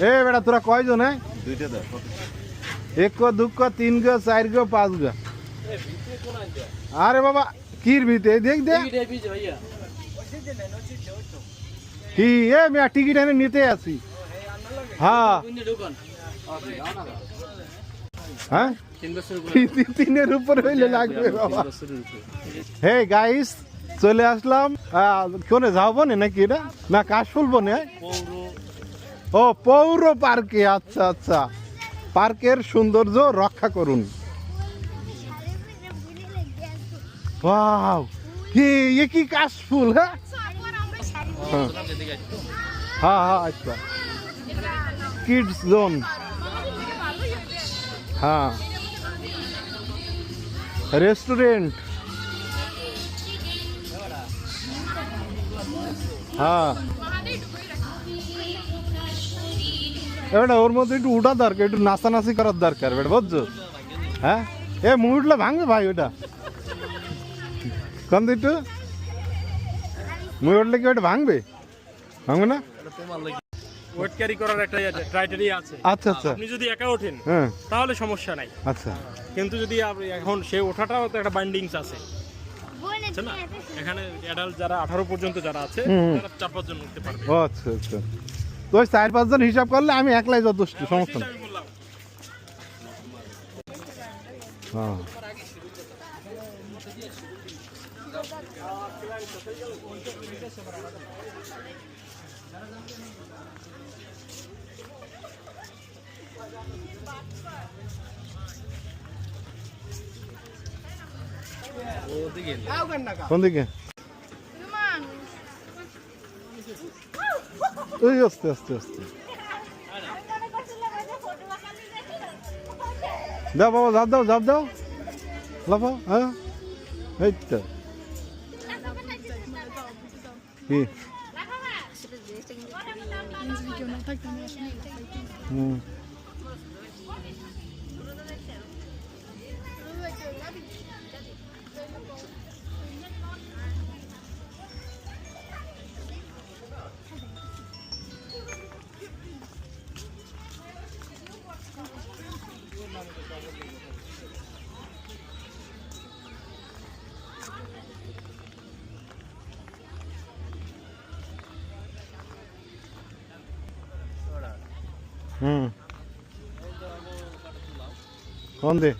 এ বেটা তোরা কয়জন হ্যাঁ? দুইটা এক গো দুঃখ তিন গো চার গো পাঁচ গো। আরে বাবা কির ভিতে দেখ দেখ। কি? এ মিয়া টিকিট এনে নিতে আছি হ্যাঁ। হ্যাঁ? তিন- তিন- তিনের উপরে হইলে লাগবে বাবা। হে গাইস চলে আসলাম। কোনে যাও বনে নাকি এটা? না কাশফুল বনে ও, পৌর পার্কে আচ্ছা আচ্ছা। পার্কের সৌন্দর্য রক্ষা করুন। ये কি কাশফুল হ্যাঁ? হ্যাঁ। হ্যাঁ হ্যাঁ আচ্ছা। কিডস জোন হ্যাঁ। রেস্টুরেন্ট হ্যাঁ। এবারে ওর মধ্যে একটু উঠা দরকার একটু নাচানাচি করার দরকার এবারে বুঝছ? হ্যাঁ? এ মুই উঠলে ভাঙবে ভাই ওটা কম একটু মুই উঠলে কি ওটা ভাঙবে? ভাঙবে না? ওয়েট ক্যারি করার একটা ক্রাইটেরিয়া আছে আচ্ছা আচ্ছা। আপনি যদি একা ওঠেন হ্যাঁ। তাহলে সমস্যা নাই। আচ্ছা। কিন্তু যদি এখন সে ওঠাটাও তো একটা বাইন্ডিংস আছে। এখানে অ্যাডাল্ট যারা আঠারো পর্যন্ত যারা আছে তারা চার পাঁচজন উঠতে পারবে। ও আচ্ছা আচ্ছা। তো ওই চার পাঁচজন হিসাব করলে আমি একলাই যথেষ্ট সমস্যা আমি বললাম। হ্যাঁ। কোন দিকে? ওই আস্তে আস্তে আস্তে। দাও বাবা, ঝাপ দাও ঝাপ দাও। লাফা হ্যাঁ? এই তো। কি? হুম। ఉంది